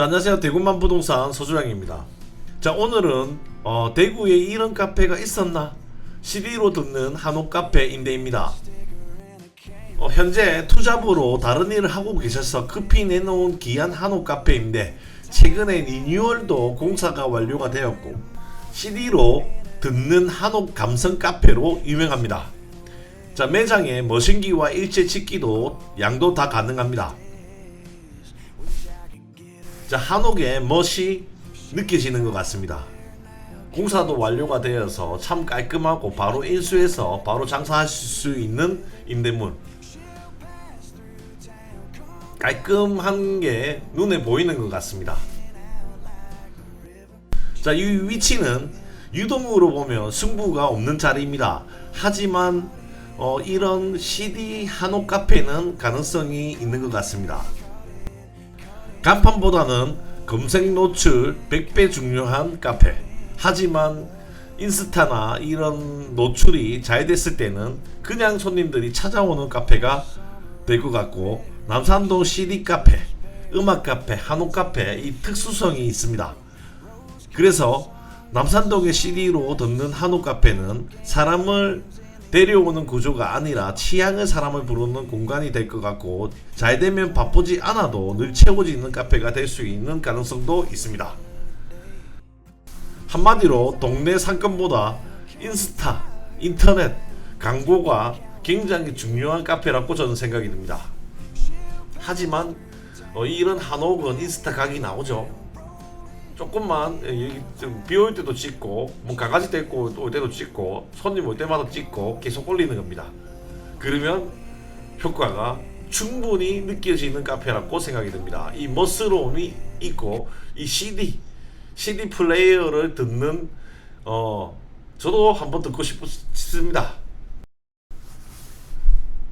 자, 안녕하세요. 대구만 부동산 서주량입니다. 자, 오늘은 어, 대구에 이런 카페가 있었나? CD로 듣는 한옥 카페 임대입니다. 어, 현재 투잡으로 다른 일을 하고 계셔서 급히 내놓은 기한 한옥 카페인데 최근에 리뉴얼도 공사가 완료가 되었고 CD로 듣는 한옥 감성 카페로 유명합니다. 자, 매장에 머신기와 일체 찍기도 양도 다 가능합니다. 자, 한옥의 멋이 느껴지는 것 같습니다. 공사도 완료가 되어서 참 깔끔하고 바로 인수해서 바로 장사하실 수 있는 임대물. 깔끔한 게 눈에 보이는 것 같습니다. 자, 이 위치는 유동으로 보면 승부가 없는 자리입니다. 하지만 어, 이런 CD 한옥 카페는 가능성이 있는 것 같습니다. 간판보다는 검색 노출 100배 중요한 카페. 하지만 인스타나 이런 노출이 잘 됐을 때는 그냥 손님들이 찾아오는 카페가 될 것 같고 남산동 CD 카페, 음악 카페, 한옥 카페 이 특수성이 있습니다. 그래서 남산동의 CD로 듣는 한옥 카페는 사람을 데려오는 구조가 아니라 취향의 사람을 부르는 공간이 될 것 같고 잘 되면 바쁘지 않아도 늘 채워지는 카페가 될 수 있는 가능성도 있습니다. 한마디로 동네 상권보다 인스타, 인터넷, 광고가 굉장히 중요한 카페라고 저는 생각이 듭니다. 하지만 어, 이런 한옥은 인스타 각이 나오죠. 조금만 예, 여기 좀 비올 때도 찍고 뭐 강아지 데리고 올 때도 찍고 손님 올 때마다 찍고 계속 올리는 겁니다. 그러면 효과가 충분히 느껴지는 카페라고 생각이 듭니다. 이 멋스러움이 있고 이 CD CD 플레이어를 듣는 어 저도 한번 듣고 싶, 싶습니다.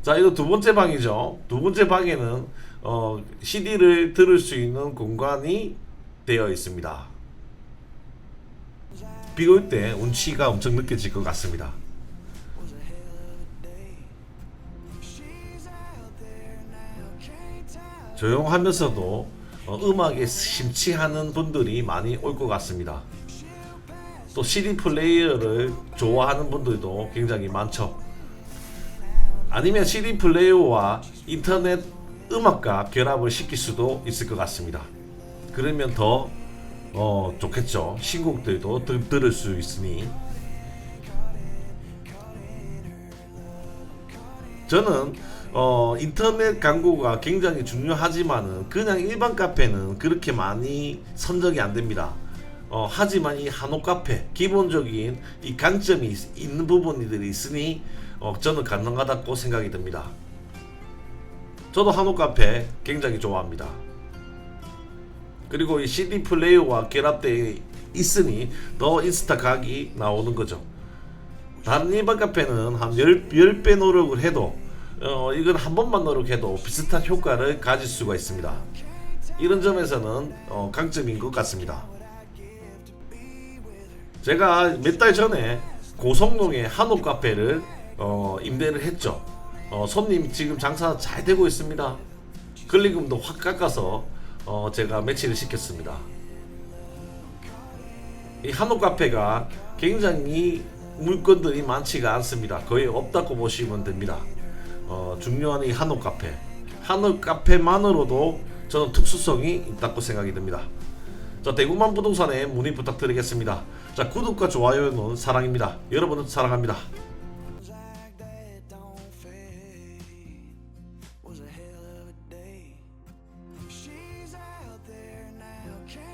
자, 이거 두 번째 방이죠. 두 번째 방에는 어, CD를 들을 수 있는 공간이 되어 있습니다. 비올때 운치가 엄청 느껴질 것 같습니다. 조용하면서도 어, 음악에 심취하는 분들이 많이 올 것 같습니다. 또 CD 플레이어를 좋아하는 분들도 굉장히 많죠. 아니면 CD 플레이어와 인터넷 음악과 결합을 시킬 수도 있을 것 같습니다. 그러면 더 어, 좋겠죠. 신곡들도 들, 들을 수 있으니. 저는 어, 인터넷 광고가 굉장히 중요하지만은 그냥 일반 카페는 그렇게 많이 선정이 안 됩니다. 어, 하지만 이 한옥 카페 기본적인 이 강점이 있- 있는 부분들이 있으니 어, 저는 가능하다고 생각이 듭니다. 저도 한옥 카페 굉장히 좋아합니다. 그리고 이 CD 플레이어와 결합되어 있으니 더 인스타 각이 나오는 거죠. 다른 일반 카페는 한 10, 10배 노력을 해도 어, 이건 한 번만 노력해도 비슷한 효과를 가질 수가 있습니다. 이런 점에서는 어, 강점인 것 같습니다. 제가 몇 달 전에 고성동에 한옥 카페를 어, 임대를 했죠. 어, 손님 지금 장사 잘 되고 있습니다. 권리금도 확 깎아서 어, 제가 매치를 시켰습니다. 이 한옥 카페가 굉장히 물건들이 많지가 않습니다. 거의 없다고 보시면 됩니다. 어, 중요한 이 한옥 카페. 한옥 카페만으로도 저는 특수성이 있다고 생각이 듭니다. 자, 대구만 부동산에 문의 부탁드리겠습니다. 자, 구독과 좋아요는 사랑입니다. 여러분은 사랑합니다.